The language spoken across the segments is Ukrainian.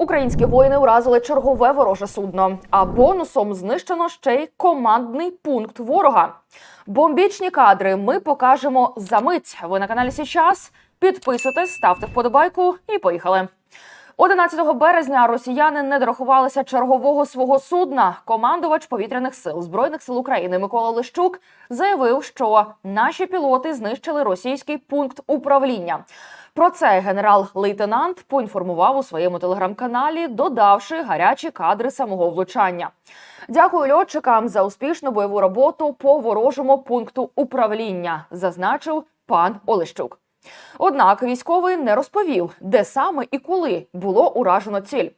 Українські воїни уразили чергове вороже судно, а бонусом знищено ще й командний пункт ворога. Бомбічні кадри ми покажемо за мить. Ви на каналі Січас. Підписуйтесь, ставте вподобайку і поїхали. 11 березня росіяни не дорахувалися чергового свого судна. Командувач повітряних сил збройних сил України Микола Лищук заявив, що наші пілоти знищили російський пункт управління. Про це генерал-лейтенант поінформував у своєму телеграм-каналі, додавши гарячі кадри самого влучання. Дякую льотчикам за успішну бойову роботу по ворожому пункту управління, зазначив пан Олещук. Однак військовий не розповів, де саме і коли було уражено ціль.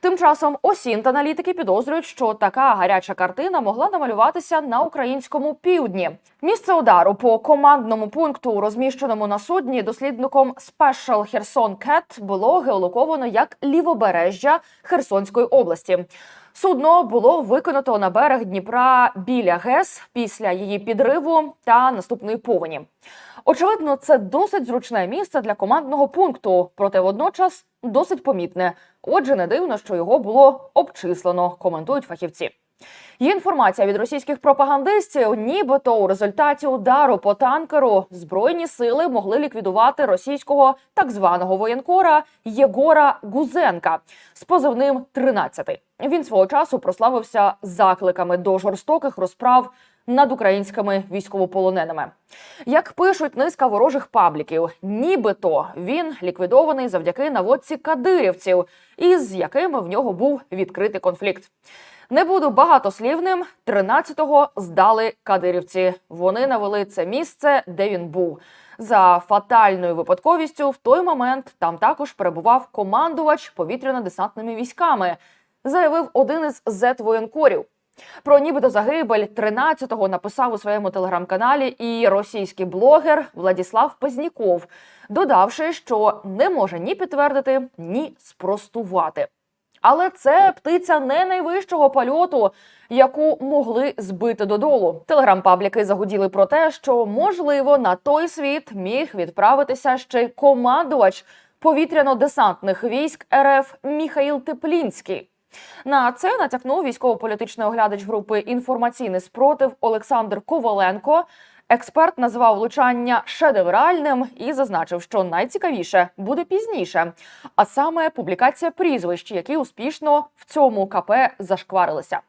Тим часом осінт аналітики підозрюють, що така гаряча картина могла намалюватися на українському півдні. Місце удару по командному пункту, розміщеному на судні, дослідником Special Kherson Cat було геолоковано як лівобережжя Херсонської області. Судно було виконато на берег Дніпра біля ГЕС після її підриву та наступної повені. Очевидно, це досить зручне місце для командного пункту, проте водночас досить помітне. Отже, не дивно, що його було обчислено, коментують фахівці. Є інформація від російських пропагандистів, нібито у результаті удару по танкеру збройні сили могли ліквідувати російського так званого воєнкора Єгора Гузенка з позивним «13». Він свого часу прославився закликами до жорстоких розправ над українськими військовополоненими. Як пишуть низка ворожих пабліків, нібито він ліквідований завдяки наводці кадирівців, із якими в нього був відкритий конфлікт. Не буду багатослівним. 13-го здали кадирівці. Вони навели це місце, де він був. За фатальною випадковістю, в той момент там також перебував командувач повітряно-десантними військами, заявив один із зет-воєнкорів. Про нібито загибель 13-го написав у своєму телеграм-каналі і російський блогер Владіслав Пезніков, додавши, що не може ні підтвердити, ні спростувати. Але це птиця не найвищого польоту, яку могли збити додолу. Телеграм-пабліки загуділи про те, що можливо на той світ міг відправитися ще й командувач повітряно-десантних військ РФ Міхаїл Теплінський. На це натякнув військово-політичний оглядач групи інформаційний спротив Олександр Коваленко. Експерт назвав влучання шедевральним і зазначив, що найцікавіше буде пізніше, а саме публікація прізвищ, які успішно в цьому КП зашкварилися.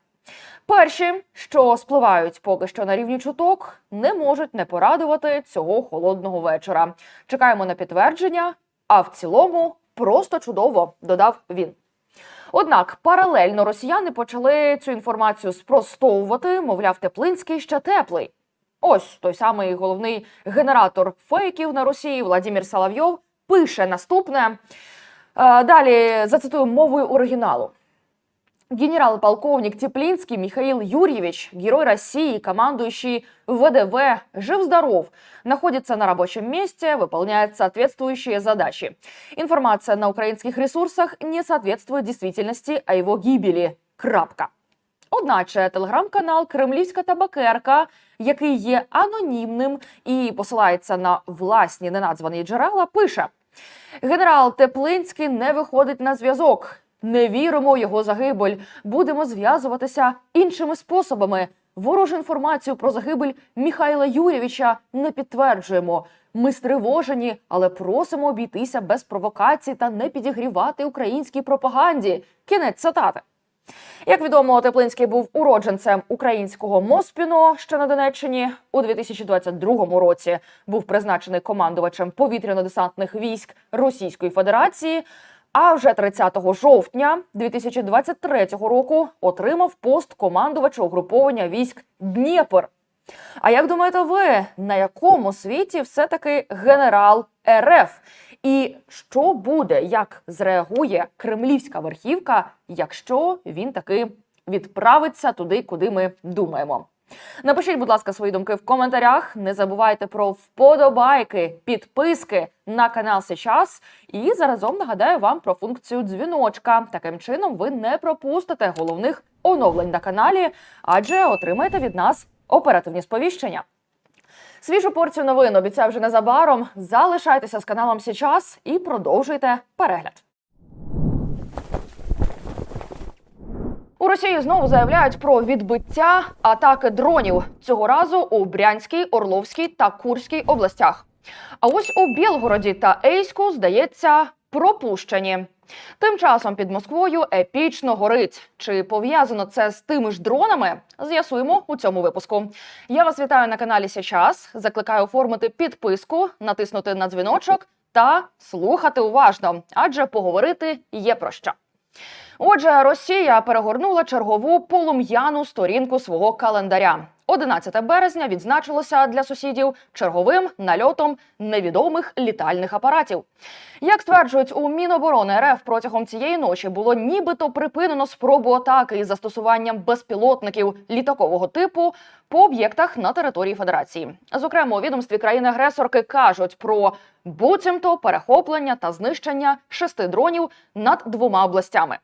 Перші, що спливають поки що на рівні чуток, не можуть не порадувати цього холодного вечора. Чекаємо на підтвердження. А в цілому просто чудово, додав він. Однак паралельно росіяни почали цю інформацію спростовувати, мовляв, Теплинський ще теплий. Ось той самий головний генератор фейків на Росії Владимир Соловйов пише наступне. Е, Далі зацитую мовою оригіналу. Генерал-полковник Теплинский Михаил Юрьевич, герой России, командующий ВДВ, жив-здоров, находится на рабочем месте, выполняет соответствующие задачи. Информация на украинских ресурсах не соответствует действительности о его гибели. Крапка. Одначе телеграм-канал Кремлівська табакерка, який є анонімним і посилається на власні неназвані джерела, пише: генерал Теплинський не виходить на зв'язок. Не віримо у його загибель. Будемо зв'язуватися іншими способами. Ворожу інформацію про загибель Михайла Юрєвича не підтверджуємо. Ми стривожені, але просимо обійтися без провокацій та не підігрівати українській пропаганді. Кінець цитати. Як відомо, Теплинський був уродженцем українського Моспіно, що на Донеччині у 2022 році був призначений командувачем повітряно-десантних військ Російської Федерації. А вже 30 жовтня 2023 року отримав пост командувача угруповання військ Дніпр. А як думаєте ви, на якому світі все-таки генерал РФ? І що буде, як зреагує кремлівська верхівка, якщо він таки відправиться туди, куди ми думаємо? Напишіть, будь ласка, свої думки в коментарях. Не забувайте про вподобайки, підписки на канал Сейчас. І заразом нагадаю вам про функцію дзвіночка. Таким чином ви не пропустите головних оновлень на каналі, адже отримаєте від нас оперативні сповіщення. Свіжу порцію новин обіцяю вже незабаром. Залишайтеся з каналом Сейчас і продовжуйте перегляд. Росії знову заявляють про відбиття атаки дронів цього разу у Брянській, Орловській та Курській областях. А ось у Білгороді та Ейську, здається, пропущені. Тим часом під Москвою епічно горить. Чи пов'язано це з тими ж дронами? З'ясуємо у цьому випуску. Я вас вітаю на каналі Січас. Закликаю оформити підписку, натиснути на дзвіночок та слухати уважно, адже поговорити є про що. Отже, Росія перегорнула чергову полум'яну сторінку свого календаря. 11 березня відзначилося для сусідів черговим нальотом невідомих літальних апаратів. Як стверджують у Міноборони РФ протягом цієї ночі було нібито припинено спробу атаки із застосуванням безпілотників літакового типу по об'єктах на території Федерації. Зокрема, у відомстві країни-агресорки кажуть про буцімто перехоплення та знищення шести дронів над двома областями.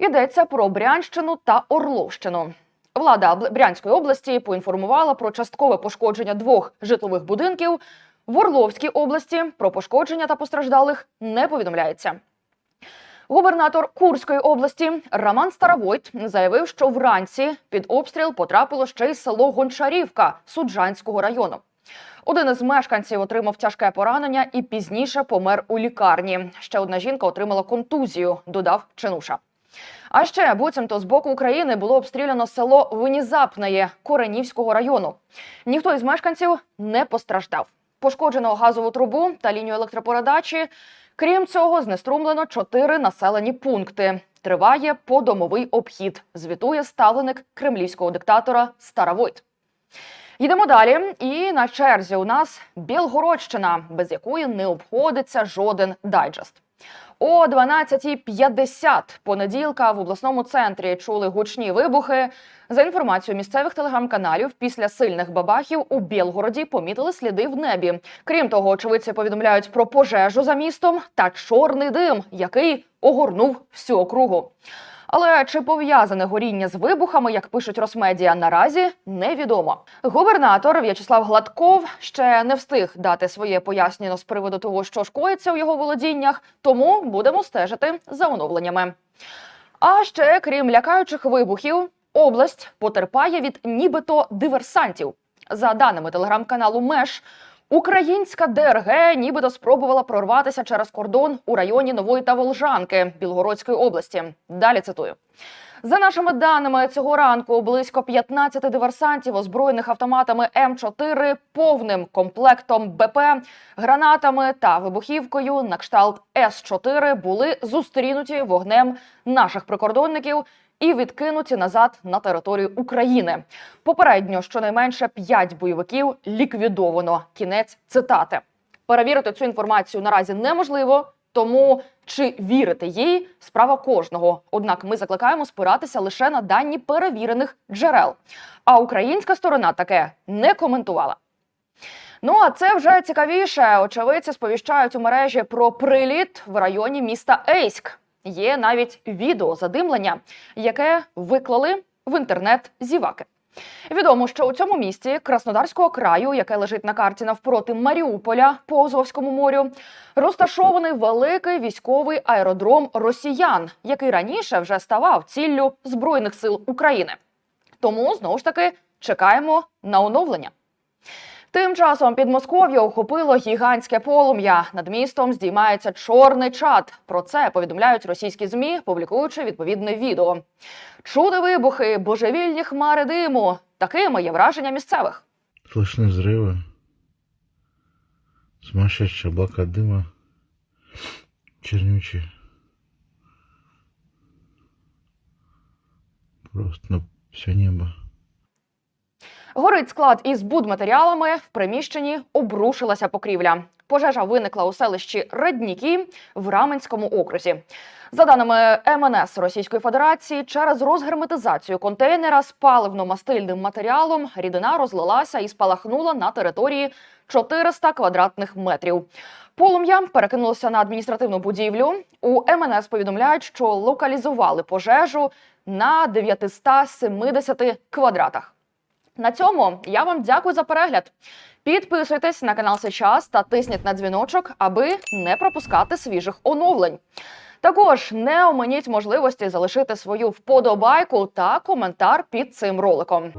Йдеться про Брянщину та Орловщину. Влада Брянської області поінформувала про часткове пошкодження двох житлових будинків. В Орловській області про пошкодження та постраждалих не повідомляється. Губернатор Курської області Роман Старовойт заявив, що вранці під обстріл потрапило ще й село Гончарівка Суджанського району. Один із мешканців отримав тяжке поранення і пізніше помер у лікарні. Ще одна жінка отримала контузію, додав Чинуша. А ще буцімто з боку України було обстріляно село Винізапнеє Коренівського району. Ніхто із мешканців не постраждав. Пошкоджено газову трубу та лінію електропередачі. Крім цього, знеструмлено чотири населені пункти. Триває подомовий обхід. Звітує ставленик кремлівського диктатора Старовойт. Йдемо далі. І на черзі у нас Білгородщина, без якої не обходиться жоден дайджест. О 12.50 понеділка в обласному центрі чули гучні вибухи. За інформацією місцевих телеграм-каналів, після сильних бабахів у Білгороді помітили сліди в небі. Крім того, очевидці повідомляють про пожежу за містом та чорний дим, який огорнув всю округу. Але чи пов'язане горіння з вибухами, як пишуть Росмедіа, наразі невідомо. Губернатор В'ячеслав Гладков ще не встиг дати своє пояснення з приводу того, що ж коїться у його володіннях, тому будемо стежити за оновленнями. А ще, крім лякаючих вибухів, область потерпає від нібито диверсантів. За даними телеграм-каналу Меш, українська ДРГ нібито спробувала прорватися через кордон у районі Нової та Волжанки Білгородської області. Далі цитую. За нашими даними, цього ранку близько 15 диверсантів, озброєних автоматами М4, повним комплектом БП, гранатами та вибухівкою на кшталт С4 були зустрінуті вогнем наших прикордонників і відкинуті назад на територію України. Попередньо щонайменше 5 бойовиків ліквідовано. Кінець цитати. Перевірити цю інформацію наразі неможливо. Тому чи вірити їй справа кожного. Однак ми закликаємо спиратися лише на дані перевірених джерел. А українська сторона таке не коментувала. Ну а це вже цікавіше. Очевидці сповіщають у мережі про приліт в районі міста Ейськ. Є навіть відео задимлення, яке виклали в інтернет зіваки. Відомо, що у цьому місті Краснодарського краю, яке лежить на карті навпроти Маріуполя по Азовському морю, розташований великий військовий аеродром росіян, який раніше вже ставав ціллю збройних сил України. Тому знову ж таки чекаємо на оновлення. Тим часом Підмосков'я охопило гігантське полум'я. Над містом здіймається чорний чад. Про це повідомляють російські змі, публікуючи відповідне відео. Чуди вибухи, божевільні хмари диму. Такими є враження місцевих. Слышны взрывы. Сумасшедшие облака дыма. Чернючие. Просто на все небо. Горить склад із будматеріалами. В приміщенні обрушилася покрівля. Пожежа виникла у селищі Радніки в Раменському окрузі. За даними МНС Російської Федерації, через розгерметизацію контейнера з паливно-мастильним матеріалом рідина розлилася і спалахнула на території 400 квадратних метрів. Полум'я перекинулося на адміністративну будівлю. У МНС повідомляють, що локалізували пожежу на 970 квадратах. На цьому я вам дякую за перегляд. Підписуйтесь на канал Сейчас та тисніть на дзвіночок, аби не пропускати свіжих оновлень. Також не оминіть можливості залишити свою вподобайку та коментар під цим роликом.